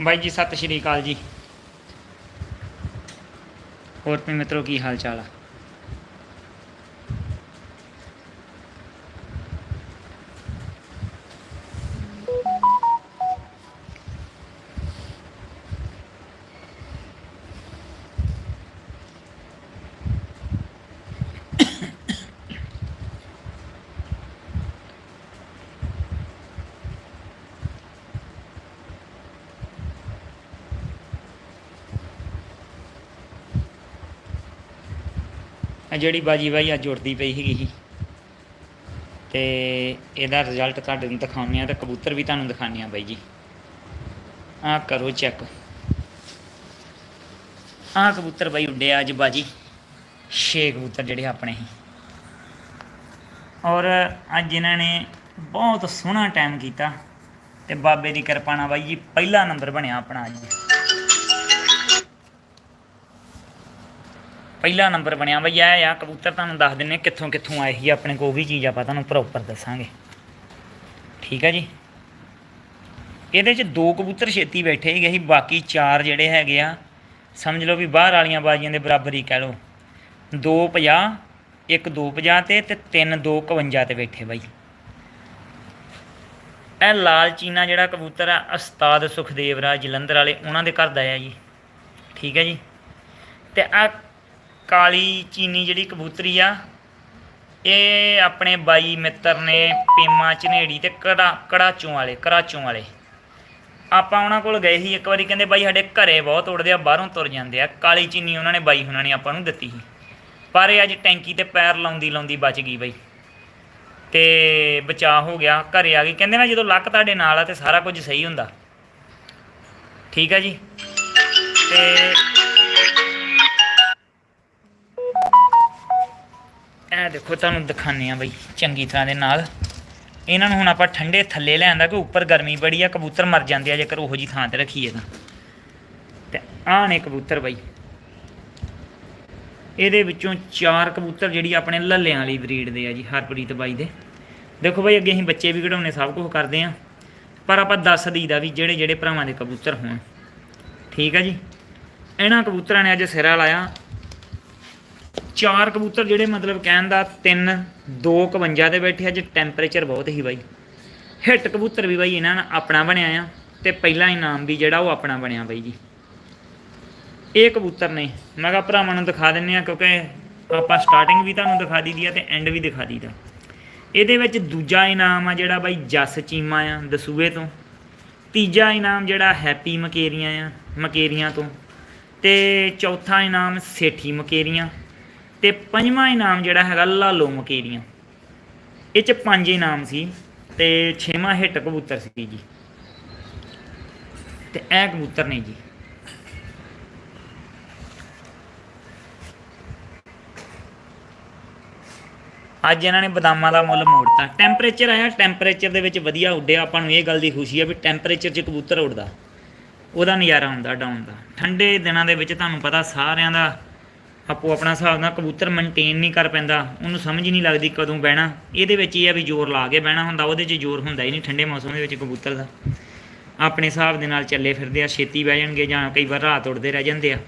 ਬਾਈ ਜੀ ਸਤਿ ਸ਼੍ਰੀ ਅਕਾਲ ਜੀ। ਹੋਰ ਤੇ ਮਿੱਤਰੋ ਕੀ ਹਾਲ ਚਾਲ ਆ? ਜਿਹੜੀ ਬਾਜੀ ਬਾਈ ਅੱਜ ਉੱਡਦੀ ਪਈ ਸੀਗੀ ਸੀ ਤੇ ਇਹਦਾ ਰਿਜ਼ਲਟ ਤੁਹਾਡੇ ਨੂੰ ਦਿਖਾਉਂਦੇ ਆ ਤੇ ਕਬੂਤਰ ਵੀ ਤੁਹਾਨੂੰ ਦਿਖਾਉਂਦੇ ਆ ਬਾਈ ਜੀ। ਆ ਕਰੋ ਚੈੱਕ ਆ ਕਬੂਤਰ ਬਾਈ ਉੱਡੇ ਅੱਜ ਬਾਜੀ। ਛੇ ਕਬੂਤਰ ਜਿਹੜੇ ਆਪਣੇ ਸੀ। ਔਰ ਅੱਜ ਇਹਨਾਂ ਨੇ ਬਹੁਤ ਸੋਹਣਾ ਟਾਈਮ ਕੀਤਾ। ਤੇ ਬਾਬੇ ਦੀ ਕਿਰਪਾ ਨਾਲ ਬਾਈ ਜੀ ਪਹਿਲਾ ਨੰਬਰ ਬਣਿਆ ਆਪਣਾ ਅੱਜ। ਪਹਿਲਾ ਨੰਬਰ ਬਣਿਆ ਬਈ, ਇਹ ਆ ਕਬੂਤਰ ਤੁਹਾਨੂੰ ਦੱਸ ਦਿੰਨੇ ਕਿੱਥੋਂ ਕਿੱਥੋਂ ਆਏ ਸੀ ਆਪਣੇ ਕੋਲ ਵੀ ਚੀਜ਼ ਆਪਾਂ ਤੁਹਾਨੂੰ ਪ੍ਰੋਪਰ ਦੱਸਾਂਗੇ। ਠੀਕ ਹੈ ਜੀ? ਇਹਦੇ 'ਚ ਦੋ ਕਬੂਤਰ ਛੇਤੀ ਬੈਠੇ ਹੀ ਗਏ ਸੀ ਬਾਕੀ ਚਾਰ ਜਿਹੜੇ ਹੈਗੇ ਆ, ਸਮਝ ਲਓ ਵੀ ਬਾਹਰ ਵਾਲੀਆਂ ਬਾਜੀਆਂ ਦੇ ਬਰਾਬਰ ਹੀ ਕਹਿ ਲਓ। 250 ਇੱਕ 250 ਤੇ ਤੇ ਤਿੰਨ 251 ਤੇ ਬੈਠੇ ਬਾਈ। ਇਹ ਲਾਲ ਚੀਨਾ ਜਿਹੜਾ ਕਬੂਤਰ ਆ, ਉਸਤਾਦ ਸੁਖਦੇਵ ਰਾਜ ਜਲੰਧਰ ਵਾਲੇ, ਉਹਨਾਂ ਦੇ ਘਰ ਦਾ ਆ ਜੀ। ਠੀਕ ਹੈ ਜੀ? ਤੇ ਆ ਕਾਲੀ ਚੀਨੀ ਜਿਹੜੀ ਕਬੂਤਰੀ ਆ, ਇਹ ਆਪਣੇ ਬਾਈ ਮਿੱਤਰ ਨੇ ਪੇਮਾ ਚਨੇੜੀ ਤੇ ਕੜਾ, ਕੜਾਚੋਂ ਵਾਲੇ, ਕਰਾਚੋਂ ਵਾਲੇ। ਆਪਾਂ ਉਹਨਾਂ ਕੋਲ ਗਏ ਸੀ, ਇੱਕ ਵਾਰੀ ਕਹਿੰਦੇ ਬਾਈ ਸਾਡੇ ਘਰੇ ਬਹੁਤ ਉੜਦੇ ਆ, ਬਾਹਰੋਂ ਤੁਰ ਜਾਂਦੇ ਆ। ਕਾਲੀ ਚੀਨੀ ਉਹਨਾਂ ਨੇ, ਬਾਈ ਉਹਨਾਂ ਨੇ ਆਪਾਂ ਨੂੰ ਦਿੱਤੀ ਸੀ। ਪਰ ਇਹ ਅੱਜ ਟੈਂਕੀ ਤੇ ਪੈਰ ਲਾਉਂਦੀ ਲਾਉਂਦੀ ਬਚ ਗਈ ਬਾਈ। ਤੇ ਬਚਾਅ ਹੋ ਗਿਆ, ਘਰੇ ਆ ਗਈ। ਕਹਿੰਦੇ ਨਾ ਜਦੋਂ ਲੱਕ ਤੁਹਾਡੇ ਨਾਲ ਆ ਤੇ ਸਾਰਾ ਕੁਝ ਸਹੀ ਹੁੰਦਾ। ਠੀਕ ਆ ਜੀ? ਤੇ ਇਹ ਦੇਖੋ ਤੁਹਾਨੂੰ ਦਿਖਾਉਂਦੇ ਆ ਬਈ, ਚੰਗੀ ਤਰ੍ਹਾਂ ਦੇ ਨਾਲ। ਇਹਨਾਂ ਨੂੰ ਹੁਣ ਆਪਾਂ ਠੰਡੇ ਥੱਲੇ ਲੈ ਆਂਦਾ ਕਿ ਉੱਪਰ ਗਰਮੀ ਬੜੀ ਆ, ਕਬੂਤਰ ਮਰ ਜਾਂਦੇ ਆ, ਜੇਕਰ ਉਹੋ ਜੀ ਥਾਂ ਤੇ ਰੱਖੀਏ ਤਾਂ। ਤੇ ਆਹ ਨੇ ਕਬੂਤਰ ਬਈ। ਇਹਦੇ ਵਿੱਚੋਂ ਚਾਰ ਕਬੂਤਰ ਜਿਹੜੀ ਆਪਣੇ ਲੱਲਿਆਂ ਵਾਲੀ ਬਰੀਡ ਦੇ ਆ ਜੀ, ਹਰਪ੍ਰੀਤ ਬਾਈ ਦੇ। ਦੇਖੋ ਬਈ, ਅੱਗੇ ਅਸੀਂ ਬੱਚੇ ਵੀ ਕਢਾਉਣੇ ਸਭ ਕੁਝ ਕਰਦੇ ਆ ਪਰ ਆਪਾਂ ਦੱਸ ਦਈਦਾ ਵੀ ਜਿਹੜੇ ਜਿਹੜੇ ਭਰਾਵਾਂ ਦੇ ਕਬੂਤਰ ਹੋਣ। ਠੀਕ ਆ ਜੀ? ਇਹਨਾਂ ਕਬੂਤਰਾਂ ਨੇ ਅੱਜ ਸਿਰਾ ਲਾਇਆ। ਚਾਰ ਕਬੂਤਰ ਜਿਹੜੇ ਮਤਲਬ ਕਹਿਣ ਦਾ 3 251 ਤੇ ਬੈਠੇ ਅੱਜ ਟੈਂਪਰੇਚਰ ਬਹੁਤ ਹੀ ਬਾਈ। ਹਿੱਟ ਕਬੂਤਰ ਵੀ ਬਾਈ ਇਹਨਾਂ ਨਾਲ ਆਪਣਾ ਬਣਿਆ ਆ ਤੇ ਪਹਿਲਾ ਇਨਾਮ ਵੀ ਜਿਹੜਾ ਉਹ ਆਪਣਾ ਬਣਿਆ ਬਾਈ ਜੀ। ਇਹ ਕਬੂਤਰ ਨੇ, ਮੈਂ ਕਿਹਾ ਭਰਾਵਾਂ ਨੂੰ ਦਿਖਾ ਦਿੰਨੇ ਆ ਕਿਉਂਕਿ ਆਪਾਂ ਸਟਾਰਟਿੰਗ ਵੀ ਤੁਹਾਨੂੰ ਦਿਖਾ ਦਈਦੀ ਆ ਤੇ ਐਂਡ ਵੀ ਦਿਖਾ ਦਈਦਾ। ਇਹਦੇ ਵਿੱਚ ਦੂਜਾ ਇਨਾਮ ਆ ਜਿਹੜਾ ਬਾਈ ਜਸ ਚੀਮਾ ਆ ਦਸੂਏ ਤੋਂ। ਤੀਜਾ ਇਨਾਮ ਜਿਹੜਾ ਹੈਪੀ ਮਕੇਰੀਆਂ ਆ, ਮਕੇਰੀਆਂ ਤੋਂ। ਤੇ ਚੌਥਾ ਇਨਾਮ ਸੇਠੀ ਮਕੇਰੀਆਂ। ਤੇ ਪੰਜਵਾਂ ਇਨਾਮ ਜਿਹੜਾ ਹੈਗਾ ਲਾਲੋ ਮਕੇਰੀਆਂ। ਇਹ ਚ ਪੰਜ ਇਨਾਮ ਸੀ ਤੇ ਛੇਵਾਂ ਹਿੱਟ ਕਬੂਤਰ ਸੀ ਜੀ। ਤੇ ਇਹ ਕਬੂਤਰ ਨੇ ਜੀ। ਅੱਜ ਇਹਨਾਂ ਨੇ ਬਦਾਮਾਂ ਦਾ ਮੁੱਲ ਮੋੜਤਾ। ਟੈਂਪਰੇਚਰ ਆਇਆ, ਟੈਂਪਰੇਚਰ ਦੇ ਵਿੱਚ ਵਧੀਆ ਉੱਡਿਆ। ਆਪਾਂ ਨੂੰ ਇਹ ਗੱਲ ਦੀ ਖੁਸ਼ੀ ਆ ਵੀ ਟੈਂਪਰੇਚਰ 'ਚ ਕਬੂਤਰ ਉੱਡਦਾ। ਉਹਦਾ ਨਜ਼ਾਰਾ ਹੁੰਦਾ, ਡਾਊਨ ਦਾ। ਠੰਡੇ ਦਿਨਾਂ ਦੇ ਵਿੱਚ ਤੁਹਾਨੂੰ ਪਤਾ ਸਾਰਿਆਂ ਦਾ ਆਪੋ ਆਪਣਾ ਹਿਸਾਬ ਨਾਲ ਕਬੂਤਰ ਮੇਨਟੇਨ ਨਹੀਂ ਕਰ ਪੈਂਦਾ, ਉਹਨੂੰ ਸਮਝ ਨਹੀਂ ਲੱਗਦੀ ਕਦੋਂ ਬਹਿਣਾ। ਇਹਦੇ ਵਿੱਚ ਇਹ ਆ ਵੀ ਜ਼ੋਰ ਲਾ ਕੇ ਬਹਿਣਾ ਹੁੰਦਾ, ਉਹਦੇ 'ਚ ਜ਼ੋਰ ਹੁੰਦਾ ਹੀ ਨਹੀਂ ਠੰਡੇ ਮੌਸਮ ਦੇ ਵਿੱਚ ਕਬੂਤਰ ਦਾ। ਆਪਣੇ ਹਿਸਾਬ ਦੇ ਨਾਲ ਚੱਲੇ ਫਿਰਦੇ ਆ, ਛੇਤੀ ਬਹਿ ਜਾਣਗੇ ਜਾਂ ਕਈ ਵਾਰ ਰਾਤ ਉੱਡਦੇ ਰਹਿ ਜਾਂਦੇ ਆ।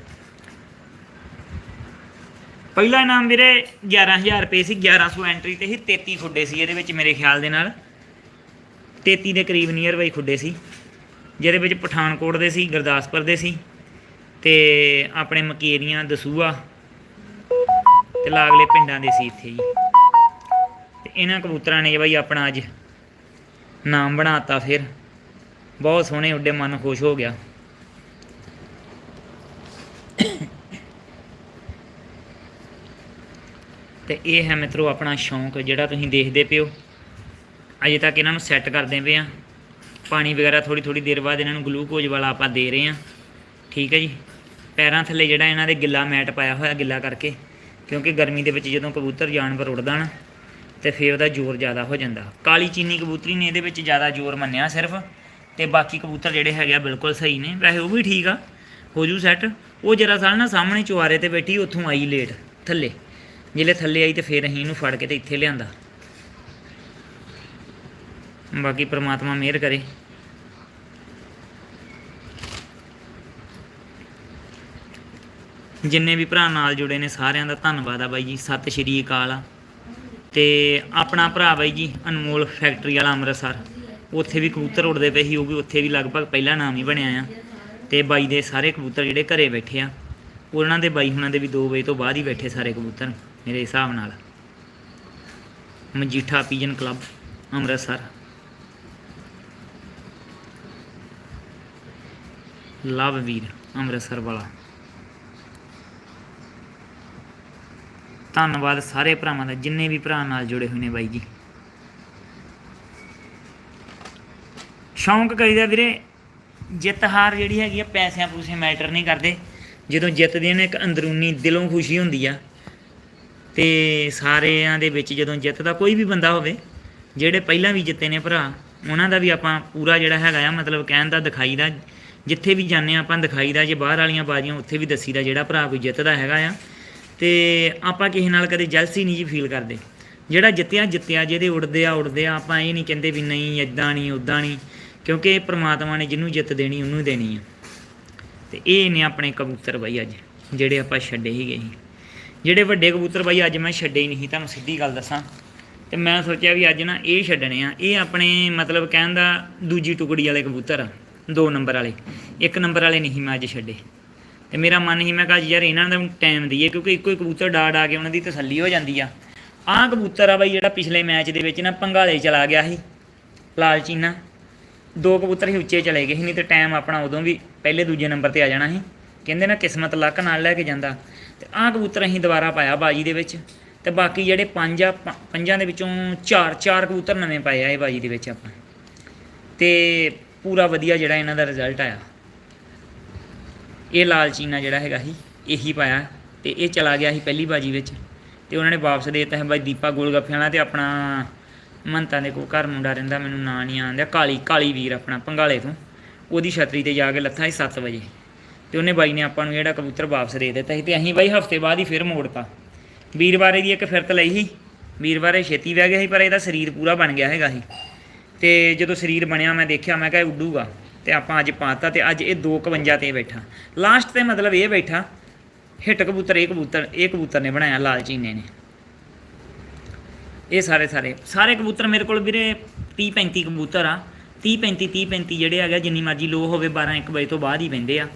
ਪਹਿਲਾ ਇਨਾਮ ਵੀਰੇ 11000 ਰੁਪਏ ਸੀ 1100 ਐਂਟਰੀ ਤੇ ਹੀ 33 ਖੁੱਡੇ ਸੀ ਇਹਦੇ ਵਿੱਚ ਮੇਰੇ ਖਿਆਲ ਦੇ ਨਾਲ। 33 ਦੇ ਕਰੀਬ ਨੀਅਰ ਬਾਈ ਖੁੱਡੇ ਸੀ, ਜਿਹਦੇ ਵਿੱਚ ਪਠਾਨਕੋਟ ਦੇ ਸੀ, ਗੁਰਦਾਸਪੁਰ ਦੇ ਸੀ ਤੇ ਆਪਣੇ ਮਕੇਰੀਆਂ ਦਸੂਆ ਤੇ ਲਾਗਲੇ ਪਿੰਡਾਂ ਦੇ ਸੀ ਇੱਥੇ ਜੀ। ਤੇ ਇਹਨਾਂ ਕਬੂਤਰਾਂ ਨੇ ਬਾਈ ਆਪਣਾ ਅੱਜ ਨਾਮ ਬਣਾਤਾ ਫਿਰ। ਬਹੁਤ ਸੋਹਣੇ, ਉੱਡੇ ਮਨ ਖੁਸ਼ ਹੋ ਗਿਆ। ਤੇ ਇਹ ਹੈ ਮਿੱਤਰੋ ਆਪਣਾ ਸ਼ੌਂਕ, ਜਿਹੜਾ ਤੁਸੀਂ ਦੇਖਦੇ ਪਿਓ ਅਜੇ ਤੱਕ ਇਹਨਾਂ ਨੂੰ ਸੈੱਟ ਕਰਦੇ ਪਏ ਆ ਪਾਣੀ ਵਗੈਰਾ ਥੋੜੀ ਥੋੜੀ ਦੇਰ ਬਾਅਦ ਇਹਨਾਂ ਨੂੰ ਗਲੂਕੋਜ਼ ਵਾਲਾ ਆਪਾਂ ਦੇ ਰਹੇ ਆ ਠੀਕ ਹੈ ਜੀ। ਪੈਰਾਂ ਥੱਲੇ ਜਿਹੜਾ ਇਹਨਾਂ ਦੇ ਗਿੱਲਾ ਮੈਟ ਪਾਇਆ ਹੋਇਆ ਗਿੱਲਾ ਕਰਕੇ। ਕਿਉਂਕਿ ਗਰਮੀ ਦੇ ਵਿੱਚ ਜਦੋਂ ਕਬੂਤਰ ਜਾਨਵਰ ਉੱਡਦਾ ਨਾ, ਤੇ ਫਿਰ ਉਹਦਾ ਜ਼ੋਰ ਜ਼ਿਆਦਾ ਹੋ ਜਾਂਦਾ। ਕਾਲੀ ਚੀਨੀ ਕਬੂਤਰੀ ਨੇ ਇਹਦੇ ਵਿੱਚ ਜ਼ਿਆਦਾ ਜ਼ੋਰ ਮੰਨਿਆ ਸਿਰਫ, ਤੇ ਬਾਕੀ ਕਬੂਤਰ ਜਿਹੜੇ ਹੈਗੇ ਆ ਬਿਲਕੁਲ ਸਹੀ ਨੇ। ਵੈਸੇ ਉਹ ਵੀ ਠੀਕ ਆ, ਹੋ ਜੂ ਸੈੱਟ। ਉਹ ਜਰਾ ਸਾਲ ਨਾ ਸਾਹਮਣੇ ਚੁਆਰੇ ਤੇ ਬੈਠੀ, ਉੱਥੋਂ ਆਈ ਲੇਟ, ਥੱਲੇ। ਜਿਹੜੇ ਥੱਲੇ ਆਈ ਤੇ ਫਿਰ ਅਸੀਂ ਇਹਨੂੰ ਫੜ ਕੇ ਤੇ ਇੱਥੇ ਲਿਆਂਦਾ। ਬਾਕੀ ਪ੍ਰਮਾਤਮਾ ਮਿਹਰ ਕਰੇ। ਜਿੰਨੇ ਵੀ ਭਰਾ ਨਾਲ ਜੁੜੇ ਨੇ ਸਾਰਿਆਂ ਦਾ ਧੰਨਵਾਦ ਆ ਬਾਈ ਜੀ, ਸਤਿ ਸ਼੍ਰੀ ਅਕਾਲ ਆ। ਤੇ ਆਪਣਾ ਭਰਾ ਬਾਈ ਜੀ, ਅਨਮੋਲ ਫੈਕਟਰੀ ਵਾਲਾ ਅੰਮ੍ਰਿਤਸਰ। ਉੱਥੇ ਵੀ ਕਬੂਤਰ ਉੜਦੇ ਪਏ ਸੀ, ਉਹ ਵੀ ਉੱਥੇ ਵੀ ਲਗਭਗ ਪਹਿਲਾ ਨਾਮ ਹੀ ਬਣਿਆ ਆ। ਤੇ ਬਾਈ ਦੇ ਸਾਰੇ ਕਬੂਤਰ ਜਿਹੜੇ ਘਰੇ ਬੈਠੇ ਆ, ਉਹਨਾਂ ਦੇ ਬਾਈ ਹੁਣਾਂ ਦੇ ਵੀ 2 ਵਜੇ ਤੋਂ ਬਾਅਦ ਹੀ ਬੈਠੇ ਸਾਰੇ ਕਬੂਤਰ, ਮੇਰੇ ਹਿਸਾਬ ਨਾਲ। Majitha pigeon club, Amritsar. ਲਵ ਵੀਰ, ਅੰਮ੍ਰਿਤਸਰ ਵਾਲਾ। ਧੰਨਵਾਦ ਸਾਰੇ ਭਰਾਵਾਂ ਦਾ, ਜਿੰਨੇ ਵੀ ਭਰਾ ਨਾਲ ਜੁੜੇ ਹੋਏ ਨੇ ਬਾਈ ਜੀ। ਸ਼ੌਂਕ ਕਰੀਦਾ ਵੀਰੇ, ਜਿੱਤ ਹਾਰ ਜਿਹੜੀ ਹੈਗੀ ਆ, ਪੈਸਿਆਂ ਪੂਸੇ ਮੈਟਰ ਨਹੀਂ ਕਰਦੇ। ਜਦੋਂ ਜਿੱਤਦੇ ਨੇ, ਇੱਕ ਅੰਦਰੂਨੀ ਦਿਲੋਂ ਖੁਸ਼ੀ ਹੁੰਦੀ ਆ। ਤੇ ਸਾਰਿਆਂ ਦੇ ਵਿੱਚ ਜਦੋਂ ਜਿੱਤਦਾ ਕੋਈ ਵੀ ਬੰਦਾ ਹੋਵੇ, ਜਿਹੜੇ ਪਹਿਲਾਂ ਵੀ ਜਿੱਤੇ ਨੇ ਭਰਾ, ਉਹਨਾਂ ਦਾ ਵੀ ਆਪਾਂ ਪੂਰਾ ਜਿਹੜਾ ਹੈਗਾ ਆ, ਮਤਲਬ ਕਹਿਣ ਦਾ ਦਿਖਾਈ ਦਾ ਜਿੱਥੇ ਵੀ ਜਾਂਦੇ ਆ, ਆਪਾਂ ਦਿਖਾਈ ਦਾ ਜੇ ਬਾਹਰ ਵਾਲੀਆਂ ਬਾਜ਼ੀਆਂ, ਉੱਥੇ ਵੀ ਦੱਸੀਦਾ ਜਿਹੜਾ ਭਰਾ ਕੋਈ ਜਿੱਤਦਾ ਹੈਗਾ ਆ। ਤੇ ਆਪਾਂ ਕਿਸੇ ਨਾਲ ਕਦੇ ਜੈਲਸੀ ਨਹੀਂ ਜੀ ਫੀਲ ਕਰਦੇ। ਜਿਹੜਾ ਜਿੱਤਿਆ ਜਿੱਤਿਆ ਜਿਹਦੇ ਉੜਦੇ ਆ ਉੜਦੇ ਆ ਆਪਾਂ ਇਹ ਨਹੀਂ ਕਹਿੰਦੇ ਵੀ ਨਹੀਂ ਇਦਾਂ ਨਹੀਂ ਉਦਾਂ ਨਹੀਂ ਕਿਉਂਕਿ ਪ੍ਰਮਾਤਮਾ ਨੇ ਜਿਹਨੂੰ ਜਿੱਤ ਦੇਣੀ ਉਹਨੂੰ ਦੇਣੀ ਆ। ਤੇ ਇਹ ਨੇ ਆਪਣੇ ਕਬੂਤਰ ਬਾਈ ਅੱਜ ਜਿਹੜੇ ਆਪਾਂ ਛੱਡੇ ਹੀ ਗਏ ਸੀ। ਜਿਹੜੇ ਵੱਡੇ ਕਬੂਤਰ ਬਾਈ ਅੱਜ ਮੈਂ ਛੱਡੇ ਹੀ ਨਹੀਂ ਸੀ, ਤੁਹਾਨੂੰ ਸਿੱਧੀ ਗੱਲ ਦੱਸਾਂ। ਤੇ ਮੈਂ ਸੋਚਿਆ ਵੀ ਅੱਜ ਨਾ ਇਹ ਛੱਡਣੇ ਆ। ਇਹ ਆਪਣੇ ਮਤਲਬ ਕਹਿਣ ਦਾ ਦੂਜੀ ਟੁਕੜੀ ਵਾਲੇ ਕਬੂਤਰ ਆ ਦੋ ਨੰਬਰ ਵਾਲੇ। ਇੱਕ ਨੰਬਰ ਵਾਲੇ ਨਹੀਂ ਮੈਂ ਅੱਜ ਛੱਡੇ। ਤੇ ਮੇਰਾ ਮਨ ਹੀ ਮੈਂ ਕਿਹਾ ਅੱਜ ਯਾਰ ਇਹਨਾਂ ਦਾ ਟਾਈਮ ਦਈਏ, ਕਿਉਂਕਿ ਇੱਕੋ ਹੀ ਕਬੂਤਰ ਡਾ ਡਾ ਕੇ ਉਹਨਾਂ ਦੀ ਤਸੱਲੀ ਹੋ ਜਾਂਦੀ ਆ। ਆਹ ਕਬੂਤਰ ਆ ਬਾਈ ਜਿਹੜਾ ਪਿਛਲੇ ਮੈਚ ਦੇ ਵਿੱਚ ਨਾ ਪੰਗਾਲੇ ਚਲਾ ਗਿਆ ਸੀ ਲਾਲਚੀਨਾ ਦੋ ਕਬੂਤਰ ਹੀ ਉੱਚੇ ਚਲੇ ਗਏ ਸੀ, ਨਹੀਂ ਤੇ ਟਾਈਮ ਆਪਣਾ ਉਦੋਂ ਵੀ ਪਹਿਲੇ ਦੂਜੇ ਨੰਬਰ ਤੇ ਆ ਜਾਣਾ ਸੀ। ਕਹਿੰਦੇ ਨਾ ਕਿਸਮਤ ਲੱਕ ਨਾਲ ਲੈ ਕੇ ਜਾਂਦਾ। ਤੇ ਆਹ ਕਬੂਤਰ ਅਸੀਂ ਦੁਬਾਰਾ ਪਾਇਆ ਬਾਜੀ ਦੇ ਵਿੱਚ। ਤੇ ਬਾਕੀ ਜਿਹੜੇ ਪੰਜ ਆ ਪੰਜਾਂ ਦੇ ਵਿੱਚੋਂ ਚਾਰ ਚਾਰ ਕਬੂਤਰ ਨਵੇਂ ਪਾਏ ਆ ਇਹ ਬਾਜੀ ਦੇ ਵਿੱਚ ਆਪਾਂ। ਤੇ ਪੂਰਾ ਵਧੀਆ ਜਿਹੜਾ ਇਹਨਾਂ ਦਾ ਰਿਜ਼ਲਟ ਆਇਆ। ਇਹ ਲਾਲ ਚੀਨਾ ਜਿਹੜਾ ਹੈਗਾ ਸੀ, ਇਹੀ ਪਾਇਆ ਤੇ ਇਹ ਚਲਾ ਗਿਆ ਸੀ ਪਹਿਲੀ ਬਾਜੀ ਵਿੱਚ ਤੇ ਉਹਨਾਂ ਨੇ ਵਾਪਸ ਦੇ ਦਿੱਤਾ ਹੈ ਬਾਈ ਦੀਪਾ ਗੋਲਗੱਫਿਆਂ ਵਾਲਾ ਤੇ ਆਪਣਾ ਮੰਤਾਂ ਦੇ ਕੋ ਘਰ ਮੁੰਡਾ ਰਹਿੰਦਾ, ਮੈਨੂੰ ਨਾਂ ਨਹੀਂ ਆਉਂਦਾ ਕਾਲੀ ਕਾਲੀ ਵੀਰ ਆਪਣਾ ਪੰਗਾਲੇ ਤੋਂ, ਉਹਦੀ ਛਤਰੀ ਤੇ ਜਾ ਕੇ ਲੱਥਾ ਸੀ 7 ਵਜੇ ਤੇ ਉਹਨੇ ਬਾਈ ਨੇ ਆਪਾਂ ਨੂੰ ਜਿਹੜਾ ਕਬੂਤਰ ਵਾਪਸ ਦੇ ਦਿੱਤਾ ਸੀ ਤੇ ਅਸੀਂ ਬਾਈ ਹਫ਼ਤੇ ਬਾਅਦ ਹੀ ਫਿਰ ਮੋੜਤਾ। ਵੀਰਵਾਰੇ ਦੀ ਇੱਕ ਫਿਰਤ ਲਈ ਸੀ, ਵੀਰਵਾਰੇ ਛੇਤੀ ਵਹਿ ਗਿਆ ਸੀ ਪਰ ਇਹਦਾ ਸਰੀਰ ਪੂਰਾ ਬਣ ਗਿਆ ਹੈਗਾ ਸੀ ਤੇ ਜਦੋਂ ਸਰੀਰ ਬਣਿਆ ਮੈਂ ਦੇਖਿਆ, ਮੈਂ ਕਿਹਾ ਉੱਡੂਗਾ। ਤੇ ਆਪਾਂ ਅੱਜ ਪਾਤਾ ਤੇ ਅੱਜ ਇਹ 251 ਤੇ ਬੈਠਾ। ਲਾਸਟ ਤੇ ਮਤਲਬ ਇਹ ਬੈਠਾ, ਹਿੱਟ ਕਬੂਤਰ, ਇਹ ਕਬੂਤਰ ਇਹ ਕਬੂਤਰ ਨੇ ਬਣਾਇਆ ਲਾਲਚੀਨੇ ਨੇ ਇਹ ਸਾਰੇ ਸਾਰੇ ਸਾਰੇ ਕਬੂਤਰ ਮੇਰੇ ਕੋਲ ਵੀਰੇ 30 35 ਕਬੂਤਰ ਆ। 30 35 30 35 ਜਿਹੜੇ ਹੈਗੇ ਜਿੰਨੀ ਮਰਜ਼ੀ ਲੋ ਹੋਵੇ 12 1 ਵਜੇ ਤੋਂ ਬਾਅਦ ਹੀ ਪੈਂਦੇ ਆ।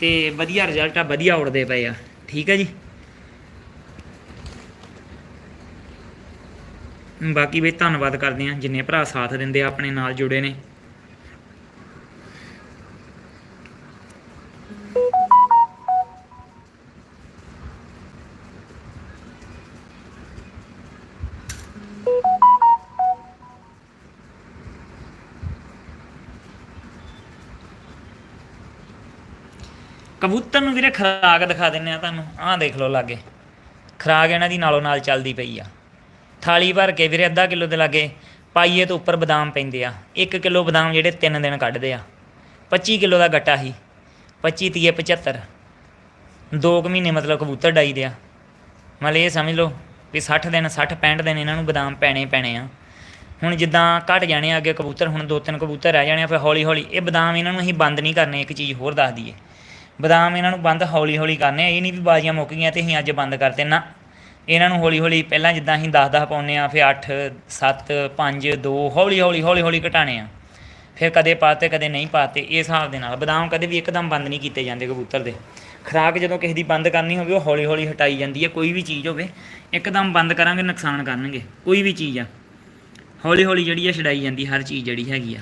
ਤੇ ਵਧੀਆ ਰਿਜ਼ਲਟ ਆ, ਵਧੀਆ ਉੜਦੇ ਪਏ ਆ। ਠੀਕ ਹੈ ਜੀ? ਬਾਕੀ ਵੀ ਧੰਨਵਾਦ ਕਰਦੇ ਆ, ਜਿੰਨੇ ਭਰਾ ਸਾਥ ਦਿੰਦੇ ਆ, ਆਪਣੇ ਨਾਲ ਜੁੜੇ ਨੇ। ਕਬੂਤਰ ਨੂੰ ਵੀਰੇ ਖਰਾਕ ਦਿਖਾ ਦਿੰਨੇ ਆ ਤੁਹਾਨੂੰ, ਆਹ ਦੇਖ ਲਓ ਲਾਗੇ। ਖਰਾਕ ਇਹਨਾਂ ਦੀ ਨਾਲੋਂ ਨਾਲ ਚੱਲਦੀ ਪਈ ਆ। ਥਾਲੀ ਭਰ ਕੇ ਵੀਰੇ ਅੱਧਾ ਕਿਲੋ ਦੇ ਲਾਗੇ ਪਾਈਏ ਤੋਂ ਉੱਪਰ ਬਦਾਮ ਪੈਂਦੇ ਆ। 1 ਕਿਲੋ ਬਦਾਮ ਜਿਹੜੇ 3 ਦਿਨ ਕੱਢਦੇ ਆ। 25 ਕਿਲੋ ਦਾ ਗੱਟਾ ਸੀ। 25 ਤੀਏ 75 ਦੋ ਕੁ ਮਹੀਨੇ ਮਤਲਬ ਕਬੂਤਰ ਡਾਈ ਦੇ ਆ। ਮਤਲਬ ਇਹ ਸਮਝ ਲਓ ਵੀ 60 ਦਿਨ 60 65 ਦਿਨ ਇਹਨਾਂ ਨੂੰ ਬਦਾਮ ਪੈਣੇ ਪੈਣੇ ਆ। ਹੁਣ ਜਿੱਦਾਂ ਘਟ ਜਾਣੇ ਆ, ਅੱਗੇ ਕਬੂਤਰ, ਹੁਣ ਦੋ ਤਿੰਨ ਕਬੂਤਰ ਰਹਿ ਜਾਣੇ ਆ, ਫਿਰ ਹੌਲੀ ਹੌਲੀ ਇਹ ਬਦਾਮ ਇਹਨਾਂ ਨੂੰ ਅਸੀਂ ਬੰਦ ਨਹੀਂ ਕਰਨੇ, ਇੱਕ ਚੀਜ਼ ਹੋਰ ਦੱਸ ਦਈਏ। ਬਦਾਮ ਇਹਨਾਂ ਨੂੰ ਬੰਦ ਹੌਲੀ ਹੌਲੀ ਕਰਨੇ ਆ, ਇਹ ਨਹੀਂ ਵੀ ਬਾਜ਼ੀਆਂ ਮੁੱਕ ਗਈਆਂ ਤੇ ਅਸੀਂ ਅੱਜ ਬੰਦ ਕਰਤੇ ਨਾ ਇਹਨਾਂ ਨੂੰ ਹੌਲੀ ਹੌਲੀ ਪਹਿਲਾਂ ਜਿੱਦਾਂ ਅਸੀਂ 10 10 ਪਾਉਂਦੇ ਆ ਫਿਰ 8 7 5 2 ਹੌਲੀ ਹੌਲੀ ਹੌਲੀ ਹੌਲੀ ਘਟਾਣੇ ਆ। ਫਿਰ ਕਦੇ ਪਾਤੇ, ਕਦੇ ਨਹੀਂ ਪਾਤੇ, ਇਸ ਹਿਸਾਬ ਦੇ ਨਾਲ। ਬਦਾਮ ਕਦੇ ਵੀ ਇੱਕਦਮ ਬੰਦ ਨਹੀਂ ਕੀਤੇ ਜਾਂਦੇ ਕਬੂਤਰ ਦੇ। ਖੁਰਾਕ ਜਦੋਂ ਕਿਸੇ ਦੀ ਬੰਦ ਕਰਨੀ ਹੋਵੇ, ਉਹ ਹੌਲੀ ਹੌਲੀ ਹਟਾਈ ਜਾਂਦੀ ਹੈ ਕੋਈ ਵੀ ਚੀਜ਼ ਹੋਵੇ, ਇੱਕਦਮ ਬੰਦ ਕਰਾਂਗੇ, ਨੁਕਸਾਨ ਕਰਨਗੇ। ਕੋਈ ਵੀ ਚੀਜ਼ ਆ। ਹੌਲੀ ਹੌਲੀ ਜਿਹੜੀ ਆ, ਛਡਾਈ ਜਾਂਦੀ ਹਰ ਚੀਜ਼ ਜਿਹੜੀ ਹੈਗੀ ਆ।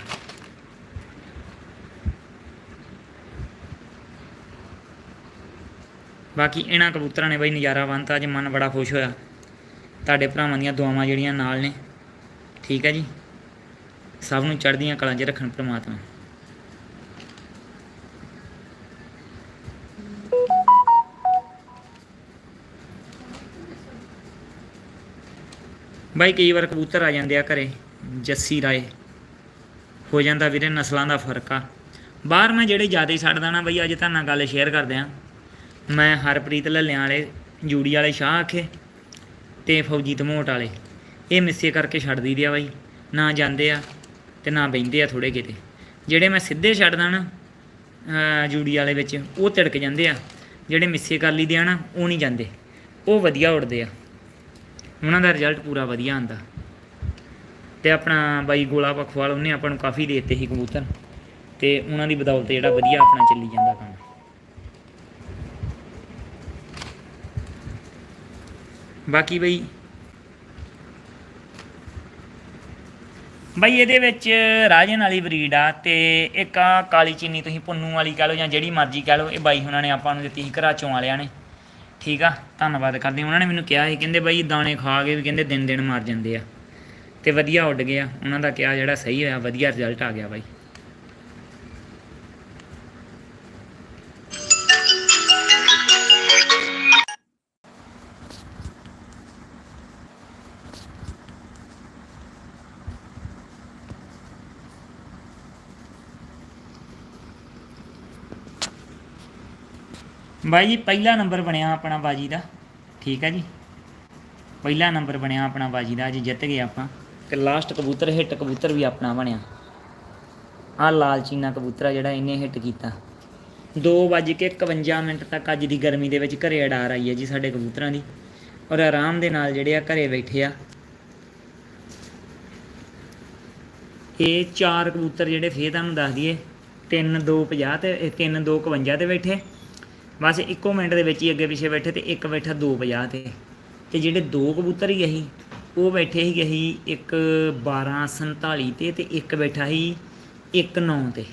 ਬਾਕੀ ਇਹਨਾਂ ਕਬੂਤਰਾਂ ਨੇ ਬਈ ਨਜ਼ਾਰਾ ਬੰਨਤਾ ਅੱਜ ਮਨ ਬੜਾ ਖੁਸ਼ ਹੋਇਆ। ਤੁਹਾਡੇ ਭਰਾਵਾਂ ਦੀਆਂ ਦੁਆਵਾਂ ਜਿਹੜੀਆਂ ਨਾਲ ਨੇ, ਠੀਕ ਹੈ ਜੀ? ਸਭ ਨੂੰ ਚੜ੍ਹਦੀਆਂ ਕਲਾਂ 'ਚ ਰੱਖਣ ਪ੍ਰਮਾਤਮਾ। ਬਾਈ ਕਈ ਵਾਰ ਕਬੂਤਰ ਆ ਜਾਂਦੇ ਆ ਘਰੇ, ਜੱਸੀ ਰਾਏ। ਹੋ ਜਾਂਦਾ ਵੀਰੇ ਨਸਲਾਂ ਦਾ ਫ਼ਰਕ ਆ। ਬਾਹਰ ਮੈਂ ਜਿਹੜੇ ਜ਼ਿਆਦਾ ਹੀ ਛੱਡਦਾ ਨਾ ਬਈ, ਅੱਜ ਤੁਹਾਡੇ ਨਾਲ ਗੱਲ ਸ਼ੇਅਰ ਕਰਦੇ ਆ। ਮੈਂ ਹਰਪ੍ਰੀਤ ਲੱਲਿਆਂ ਵਾਲੇ ਜੂੜੀ ਵਾਲੇ ਸ਼ਾਹ ਆਖੇ ਤੇ ਫੌਜੀ ਧਮੋਟ ਵਾਲੇ। ਇਹ ਮਿੱਸੇ ਕਰਕੇ ਛੱਡ ਦਈਦੇ ਆ ਬਾਈ। ਨਾ ਜਾਂਦੇ ਆ ਤੇ ਨਾ ਬਹਿੰਦੇ ਆ ਥੋੜੇ ਕਿਤੇ। ਜਿਹੜੇ ਮੈਂ ਸਿੱਧੇ ਛੱਡਦਾ ਨਾ, ਅਹ ਜੂੜੀ ਵਾਲੇ ਵਿੱਚ, ਉਹ ਤਿੜਕ ਜਾਂਦੇ ਆ। ਜਿਹੜੇ ਮਿੱਸੇ ਕਾਲੀ ਦੇ ਆ ਨਾ, ਉਹ ਨਹੀਂ ਜਾਂਦੇ। ਉਹ ਵਧੀਆ ਉੱਡਦੇ ਆ। ਉਹਨਾਂ ਦਾ ਰਿਜ਼ਲਟ ਪੂਰਾ ਵਧੀਆ ਆਂਦਾ। ਤੇ ਆਪਣਾ ਬਾਈ ਗੋਲਾ ਪਖਵਾਲ ਉਹਨੇ ਆਪਾਂ ਨੂੰ ਕਾਫੀ ਦੇ ਦਿੱਤੇ ਸੀ ਕਬੂਤਰ। ਤੇ ਉਹਨਾਂ ਦੀ ਬਦੌਲਤ ਜਿਹੜਾ ਵਧੀਆ ਆਪਣਾ ਚੱਲੀ ਜਾਂਦਾ ਕੰਮ। ਬਾਕੀ ਬਈ। ਬਈ ਇਹਦੇ ਵਿੱਚ ਰਾਜਨ ਵਾਲੀ ਬਰੀਡ ਆ ਤੇ ਇੱਕ ਆ ਕਾਲੀ ਚੀਨੀ ਤੁਸੀਂ ਪੁੰਨੂ ਵਾਲੀ ਕਹ ਲਓ ਜਾਂ ਜਿਹੜੀ ਮਰਜ਼ੀ ਕਹ ਲਓ, ਇਹ ਬਾਈ ਉਹਨਾਂ ਨੇ ਆਪਾਂ ਨੂੰ ਦਿੱਤੀ ਸੀ ਘਰਾਚੋਂ ਵਾਲਿਆਂ ਨੇ। ਠੀਕ ਆ, ਧੰਨਵਾਦ ਕਰਦੇ ਉਹਨਾਂ ਨੇ ਮੈਨੂੰ ਕਿਹਾ ਸੀ, ਕਹਿੰਦੇ ਬਾਈ ਦਾਣੇ ਖਾ ਕੇ ਵੀ ਕਹਿੰਦੇ ਦਿਨ ਦਿਨ ਮਰ ਜਾਂਦੇ ਆ। ਤੇ ਵਧੀਆ ਉੱਡ ਗਿਆ ਉਹਨਾਂ ਦਾ ਕਿਹਾ ਜਿਹੜਾ ਸਹੀ ਹੋਇਆ, ਵਧੀਆ ਰਿਜ਼ਲਟ ਆ ਗਿਆ ਬਾਈ। ਬਾਈ ਜੀ, ਪਹਿਲਾ ਨੰਬਰ ਬਣਿਆ ਆਪਣਾ ਬਾਜੀ ਦਾ। ਠੀਕ ਹੈ ਜੀ। ਪਹਿਲਾ ਨੰਬਰ ਬਣਿਆ ਆਪਣਾ ਬਾਜੀ ਦਾ, ਅੱਜ ਜਿੱਤ ਗਏ ਆਪਾਂ। ਤੇ ਲਾਸਟ ਕਬੂਤਰ, ਹਿੱਟ ਕਬੂਤਰ ਵੀ ਆਪਣਾ ਬਣਿਆ। ਆ ਲਾਲਚੀਨਾ ਕਬੂਤਰ ਆ ਜਿਹੜਾ ਇਹਨੇ ਹਿੱਟ ਕੀਤਾ। 2:51 ਮਿੰਟ ਤੱਕ ਅੱਜ ਦੀ ਗਰਮੀ ਦੇ ਵਿੱਚ ਘਰੇ ਅਡਾਰ ਆਈ ਹੈ ਜੀ ਸਾਡੇ ਕਬੂਤਰਾਂ ਦੀ। ਔਰ ਆਰਾਮ ਦੇ ਨਾਲ ਜਿਹੜੇ ਆ ਘਰੇ ਬੈਠੇ ਆ। ਇਹ ਚਾਰ ਕਬੂਤਰ ਜਿਹੜੇ ਫੇਰ ਤੁਹਾਨੂੰ ਦੱਸ ਦਈਏ। 3 2 50 ਤੇ 3 2 51 ਤੇ ਬੈਠੇ। ਬਸ ਇੱਕੋ ਮਿੰਟ ਦੇ ਵਿੱਚ ਹੀ ਅੱਗੇ ਪਿੱਛੇ ਬੈਠੇ ਤੇ ਇੱਕ ਬੈਠਾ 250 ਤੇ। ਤੇ ਜਿਹੜੇ ਦੋ ਕਬੂਤਰ ਹੀ ਅਸੀਂ, ਉਹ ਬੈਠੇ ਸੀਗੇ ਅਸੀਂ ਇੱਕ 1247 ਤੇ ਤੇ ਇੱਕ ਬੈਠਾ ਸੀ ਇੱਕ 9 ਤੇ।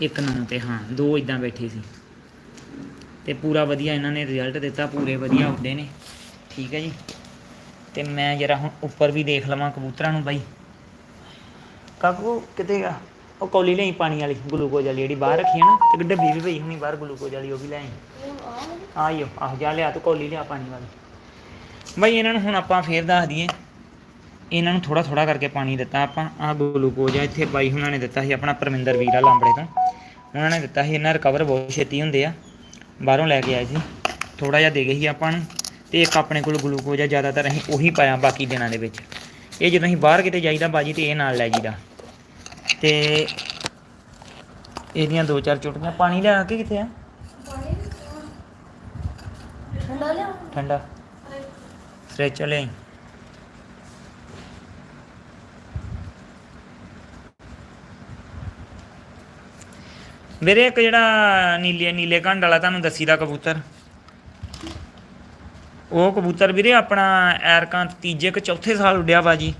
ਇੱਕ 9 ਤੇ, ਹਾਂ, ਦੋ ਇਦਾਂ ਬੈਠੇ ਸੀ। ਤੇ ਪੂਰਾ ਵਧੀਆ ਇਹਨਾਂ ਨੇ ਰਿਜ਼ਲਟ ਦਿੱਤਾ, ਪੂਰੇ ਵਧੀਆ ਉੱਡੇ ਨੇ। ਠੀਕ ਹੈ ਜੀ। ਤੇ ਮੈਂ ਜਰਾ ਹੁਣ ਉੱਪਰ ਵੀ ਦੇਖ ਲਵਾਂ ਕਬੂਤਰਾਂ ਨੂੰ ਬਾਈ। ਕਾਕੂ ਕਿਤੇ ਆ? ਉਹ ਕੌਲੀ ਲਈ ਪਾਣੀ ਵਾਲੀ, ਗਲੂਕੋਜ਼ ਵਾਲੀ ਜਿਹੜੀ ਬਾਹਰ ਰੱਖੀ ਹੈ ਨਾ ਤੇ ਡੱਬੀ ਵੀ ਪਈ ਹੁਣੀ ਬਾਹਰ ਗਲੂਕੋਜ਼ ਵਾਲੀ, ਉਹ ਵੀ ਲੈ ਆਈ। ਆਇਓ, ਆਹ ਜਾ ਲਿਆ, ਤੂੰ ਕੌਲੀ ਲਿਆ ਪਾਣੀ ਵਾਲੀ। ਬਈ ਇਹਨਾਂ ਨੂੰ ਹੁਣ ਆਪਾਂ ਫੇਰ ਦੱਸ ਦਈਏ, ਇਹਨਾਂ ਨੂੰ ਥੋੜਾ ਥੋੜਾ ਕਰਕੇ ਪਾਣੀ ਦਿੱਤਾ ਆਪਾਂ, ਆਹ ਗਲੂਕੋਜ਼ ਆ, ਇੱਥੇ ਬਾਈ ਹੁਣਾਂ ਨੇ ਦਿੱਤਾ ਸੀ ਆਪਣਾ ਪਰਮਿੰਦਰ ਵੀਰਾ ਲਾਂਬੜੇ ਤੋਂ। ਉਹਨਾਂ ਨੇ ਦਿੱਤਾ ਸੀ, ਇਹਨਾਂ ਰਿਕਵਰ ਬਹੁਤ ਛੇਤੀ ਹੁੰਦੇ ਆ, ਬਾਹਰੋਂ ਲੈ ਕੇ ਆਏ ਸੀ। ਥੋੜਾ ਜਿਹਾ ਦੇ ਗਏ ਸੀ ਆਪਾਂ ਨੂੰ, ਤੇ ਇੱਕ ਆਪਣੇ ਕੋਲ ਗਲੂਕੋਜ਼ ਆ, ਜ਼ਿਆਦਾਤਰ ਅਸੀਂ ਉਹੀ ਪਾਇਆ ਬਾਕੀ ਦਿਨਾਂ ਦੇ ਵਿੱਚ। ਇਹ ਜਦੋਂ ਅਸੀਂ ਬਾਹਰ ਕਿਤੇ ਜਾਈਦਾ ਬਾਜੀ, ਤੇ ਇਹ ਨਾਲ ਲੈ ਜੀਦਾ ਤੇ ਇਹਦੀਆਂ ਦੋ ਚਾਰ ਚੁਟਕੀਆਂ। ਪਾਣੀ ਲਿਆ ਕੇ ਕਿੱਥੇ ਆ? ਠੰਡਾ ਲਿਆ ਠੰਡਾ। ਫ੍ਰਿਜ ਚਲੇ ਵੀਰੇ ਇੱਕ ਜਿਹੜਾ ਨੀਲੇ ਨੀਲੇ ਘੰਡ ਵਾਲਾ ਤੁਹਾਨੂੰ ਦੱਸੀ ਦਾ ਕਬੂਤਰ। ਉਹ ਕਬੂਤਰ ਵੀਰੇ ਆਪਣਾ ਐਰਕਾਂ ਤੀਜੇ ਕਿ ਚੌਥੇ ਸਾਲ ਉੱਡਿਆ ਬਾਜੀ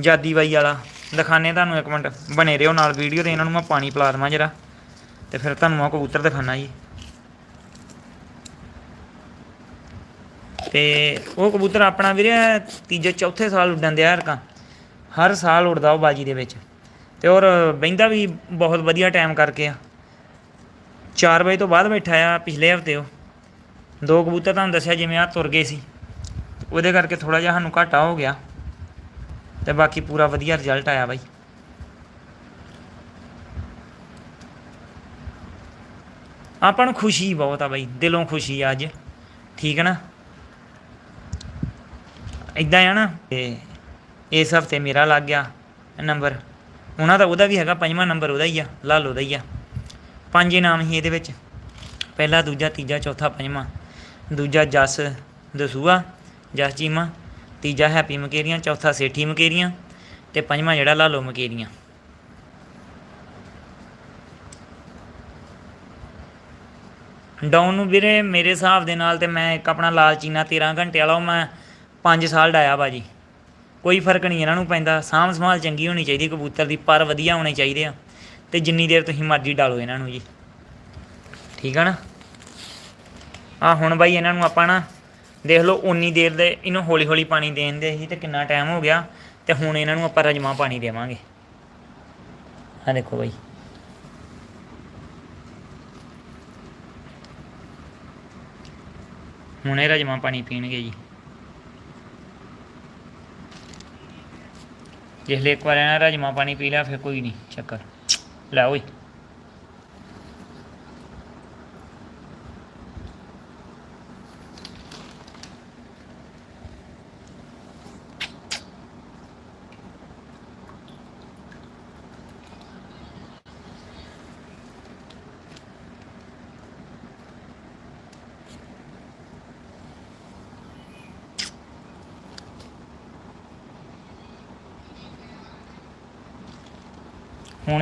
ਜਾਦੀ ਬਾਈ ਵਾਲਾ। ਦਿਖਾਣੇ ਤੁਹਾਨੂੰ ਇੱਕ ਮਿੰਟ। ਬਣੇ ਰਹੋ ਨਾਲ ਵੀਡੀਓ ਤੇ, ਇਹਨਾਂ ਨੂੰ ਮੈਂ ਪਾਣੀ ਪਿਲਾ ਦੇਵਾਂ ਜਰਾ। ਤੇ ਫਿਰ ਤੁਹਾਨੂੰ ਆ ਕਬੂਤਰ ਦਿਖਾਣਾ ਜੀ। ਤੇ ਉਹ ਕਬੂਤਰ ਆਪਣਾ ਵੀਰੇ ਤੀਜੇ, ਚੌਥੇ ਸਾਲ ਉੱਡਣ ਦਿਆ ਹਰਕਾ। ਹਰ ਸਾਲ ਉੱਡਦਾ ਉਹ ਬਾਜੀ ਦੇ ਵਿੱਚ। ਤੇ ਔਰ ਬਹਿੰਦਾ ਵੀ ਬਹੁਤ ਵਧੀਆ ਟਾਈਮ ਕਰਕੇ ਆ। 4 ਵਜੇ ਤੋਂ ਬਾਅਦ ਬੈਠਾ ਆ ਪਿਛਲੇ ਹਫ਼ਤੇ ਉਹ। ਦੋ ਕਬੂਤਰ ਤੁਹਾਨੂੰ ਦੱਸਿਆ ਜਿਵੇਂ ਆ ਤੁਰ ਗਏ ਸੀ। ਉਹਦੇ ਕਰਕੇ ਥੋੜਾ ਜਿਹਾ ਸਾਨੂੰ ਘਾਟਾ ਹੋ ਗਿਆ। ਤੇ ਬਾਕੀ ਪੂਰਾ ਵਧੀਆ ਰਿਜ਼ਲਟ ਆਇਆ ਬਾਈ। ਆਪਾਂ ਨੂੰ ਖੁਸ਼ੀ ਬਹੁਤ ਆ ਬਾਈ, ਦਿਲੋਂ ਖੁਸ਼ੀ ਆ ਅੱਜ, ਠੀਕ ਹੈ ਨਾ? ਇਦਾਂ ਆ ਨਾ, ਤੇ ਇਸ ਹਫ਼ਤੇ ਮੇਰਾ ਲੱਗ ਗਿਆ ਨੰਬਰ ਉਹਨਾਂ ਦਾ ਉਹਦਾ ਵੀ ਹੈਗਾ ਪੰਜਵਾਂ ਨੰਬਰ ਉਹਦਾ ਹੀ ਆ, ਲਾਲੋ ਦਾ ਹੀ ਆ। ਪੰਜ ਇਨਾਮ ਸੀ ਇਹਦੇ ਵਿੱਚ, ਪਹਿਲਾ, ਦੂਜਾ, ਤੀਜਾ, ਚੌਥਾ, ਪੰਜਵਾਂ, ਦੂਜਾ ਜਸ, ਦਸੂਆ, ਜਸ ਚੀਮਾ ਤੀਜਾ ਹੈਪੀ ਮਕੇਰੀਆਂ, ਚੌਥਾ ਸੇਠੀ ਮਕੇਰੀਆਂ ਤੇ ਪੰਜਵਾਂ ਜਿਹੜਾ ਲਾਲੋ ਮਕੇਰੀਆਂ। ਡਾਊਨ ਨੂੰ ਵੀਰੇ ਮੇਰੇ ਹਿਸਾਬ ਦੇ ਨਾਲ ਤੇ ਮੈਂ ਇੱਕ ਆਪਣਾ ਲਾਲ ਚੀਨਾ 13 ਘੰਟੇ ਵਾਲਾ ਉਹ ਮੈਂ 5 ਸਾਲ ਡਾਇਆ ਬਾਜੀ ਕੋਈ ਫ਼ਰਕ ਨਹੀਂ ਇਹਨਾਂ ਨੂੰ ਪੈਂਦਾ, ਸਾਂਭ ਸੰਭਾਲ ਚੰਗੀ ਹੋਣੀ ਚਾਹੀਦੀ, ਕਬੂਤਰ ਦੀ ਪਰ ਵਧੀਆ ਹੋਣੇ ਚਾਹੀਦੇ ਆ ਤੇ ਜਿੰਨੀ ਦੇਰ ਤੁਸੀਂ ਮਰਜ਼ੀ ਡਾਲੋ ਇਹਨਾਂ ਨੂੰ ਜੀ। ਠੀਕ ਆ ਨਾ? ਆ ਹੁਣ ਬਾਈ ਇਹਨਾਂ ਨੂੰ ਆਪਾਂ ਨਾ ਦੇਖ ਲਓ ਉਨੀ ਦੇਰ ਦੇ ਇਹਨੂੰ ਹੌਲੀ ਹੌਲੀ ਪਾਣੀ ਦੇਣ ਦੇ ਸੀ ਤੇ ਕਿੰਨਾ ਟਾਈਮ ਹੋ ਗਿਆ ਤੇ ਹੁਣ ਇਹਨਾਂ ਨੂੰ ਆਪਾਂ ਰਜਮਾ ਪਾਣੀ ਦੇਵਾਂਗੇ। ਆ ਦੇਖੋ ਬਾਈ। ਹੁਣੇ ਇਹ ਰਜਮਾ ਪਾਣੀ ਪੀਣਗੇ ਜੀ। ਜਿਸ ਲਈ ਇੱਕ ਵਾਰ ਇਹਨਾਂ ਰਜਮਾ ਪਾਣੀ ਪੀ ਲਿਆ, ਫਿਰ ਕੋਈ ਨਹੀਂ ਚੱਕਰ। ਲੈ ਓਏ।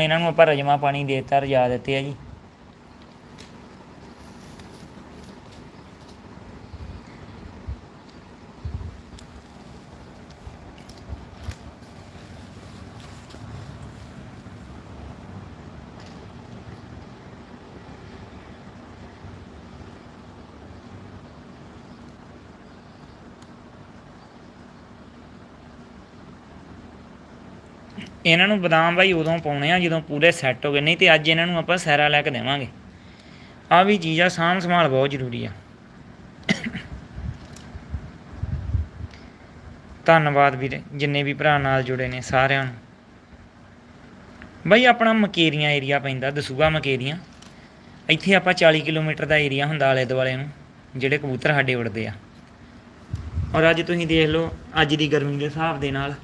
ਹੁਣ ਇਹਨਾਂ ਨੂੰ ਆਪਾਂ ਰਜਮਾ ਪਾਣੀ ਦੇਤਾ ਰਜਾ ਦਿੱਤੇ ਆ ਜੀ। ਇਹਨਾਂ ਨੂੰ ਬਦਾਮ ਬਾਈ ਉਦੋਂ ਪਾਉਣੇ ਆ ਜਦੋਂ ਪੂਰੇ ਸੈੱਟ ਹੋ ਗਏ, ਨਹੀਂ ਤੇ ਅੱਜ ਇਹਨਾਂ ਨੂੰ ਆਪਾਂ ਸੈਰਾ ਲੈ ਕੇ ਦੇਵਾਂਗੇ। ਆ ਵੀ ਚੀਜ਼ ਆ, ਸਾਂਭ ਸੰਭਾਲ ਬਹੁਤ ਜ਼ਰੂਰੀ ਆ। ਧੰਨਵਾਦ ਵੀਰੇ, ਜਿੰਨੇ ਵੀ ਭਰਾ ਨਾਲ ਜੁੜੇ ਨੇ ਸਾਰਿਆਂ ਨੂੰ। ਬਾਈ ਆਪਣਾ ਮਕੇਰੀਆਂ ਏਰੀਆ ਪੈਂਦਾ ਦਸੂਗਾ ਮਕੇਰੀਆਂ। ਇੱਥੇ ਆਪਾਂ 40 ਕਿਲੋਮੀਟਰ ਦਾ ਏਰੀਆ ਹੁੰਦਾ ਆਲੇ ਦੁਆਲੇ ਨੂੰ, ਜਿਹੜੇ ਕਬੂਤਰ ਸਾਡੇ ਉੜਦੇ ਆ। ਔਰ ਅੱਜ ਤੁਸੀਂ ਦੇਖ ਲਓ, ਅੱਜ ਦੀ ਗਰਮੀ ਦੇ ਹਿਸਾਬ ਦੇ ਨਾਲ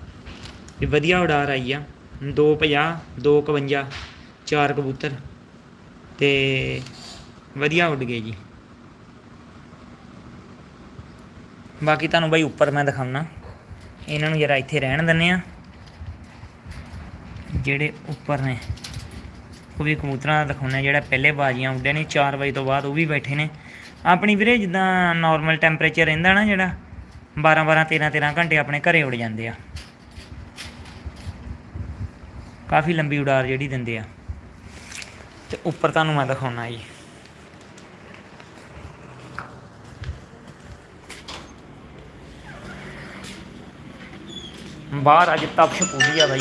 ਵੀ ਵਧੀਆ ਉਡਾਰ ਆਈ ਆ। 250 251 ਚਾਰ ਕਬੂਤਰ। ਤੇ ਵਧੀਆ ਉੱਡ ਗਏ ਜੀ। ਬਾਕੀ ਤੁਹਾਨੂੰ ਬਾਈ ਉੱਪਰ ਮੈਂ ਦਿਖਾਉਣਾ। ਇਹਨਾਂ ਨੂੰ ਜਰਾ ਇੱਥੇ ਰਹਿਣ ਦਿੰਨੇ ਆ ਜਿਹੜੇ ਉੱਪਰ ਨੇ, ਉਹ ਵੀ ਕਬੂਤਰਾਂ ਦਾ ਦਿਖਾਉਣਾ, ਜਿਹੜਾ ਪਹਿਲੇ ਬਾਜ਼ੀਆਂ ਉੱਡੇ ਨੇ 4 ਵਜੇ ਤੋਂ ਬਾਅਦ ਉਹ ਵੀ ਬੈਠੇ ਨੇ। ਆਪਣੀ ਵੀਰੇ ਜਿੱਦਾਂ ਨਾਰਮਲ ਟੈਂਪਰੇਚਰ ਰਹਿੰਦਾ ਨਾ ਜਿਹੜਾ 12 12 13 13 ਘੰਟੇ ਆਪਣੇ ਘਰੇ ਉੱਡ ਜਾਂਦੇ ਆ। ਕਾਫੀ ਲੰਬੀ ਉਡਾਰ ਜਿਹੜੀ ਦਿੰਦੇ ਆ। ਤੇ ਉੱਪਰ ਤੁਹਾਨੂੰ ਮੈਂ ਦਿਖਾਉਣਾ ਜੀ। ਬਾਹਰ ਅੱਜ ਤਪਸ਼ ਪੂਰੀ ਆ ਬਾਈ।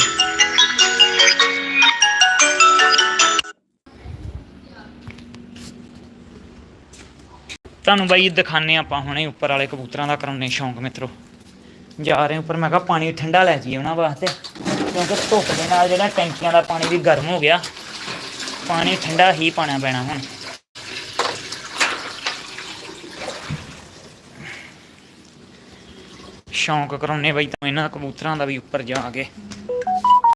ਤੁਹਾਨੂੰ ਬਾਈ ਦਿਖਾਣੇ ਆਪਾਂ ਹੁਣੇ ਉੱਪਰ ਵਾਲੇ ਕਬੂਤਰਾਂ ਦਾ ਕਰਾਉਣੇ ਸ਼ੌਂਕ ਮਿੱਤਰੋ। ਜਾ ਰਹੇ ਉੱਪਰ, ਮੈਂ ਕਿਹਾ ਪਾਣੀ ਠੰਡਾ ਲੈ ਜਾਈਏ ਉਹਨਾਂ ਵਾਸਤੇ। ਕਿਉਂਕਿ ਧੁੱਪ ਦੇ ਨਾਲ ਜਿਹੜਾ ਟੈਂਕੀਆਂ ਦਾ ਪਾਣੀ ਵੀ ਗਰਮ ਹੋ ਗਿਆ, ਪਾਣੀ ਠੰਡਾ ਹੀ ਪਾਣਾ ਪੈਣਾ ਹੁਣ। ਸ਼ੌਂਕ ਕਰਾਉਣੇ ਬਈ ਤਾਂ ਇਹਨਾਂ ਕਬੂਤਰਾਂ ਦਾ ਵੀ ਉੱਪਰ ਜਾ ਕੇ।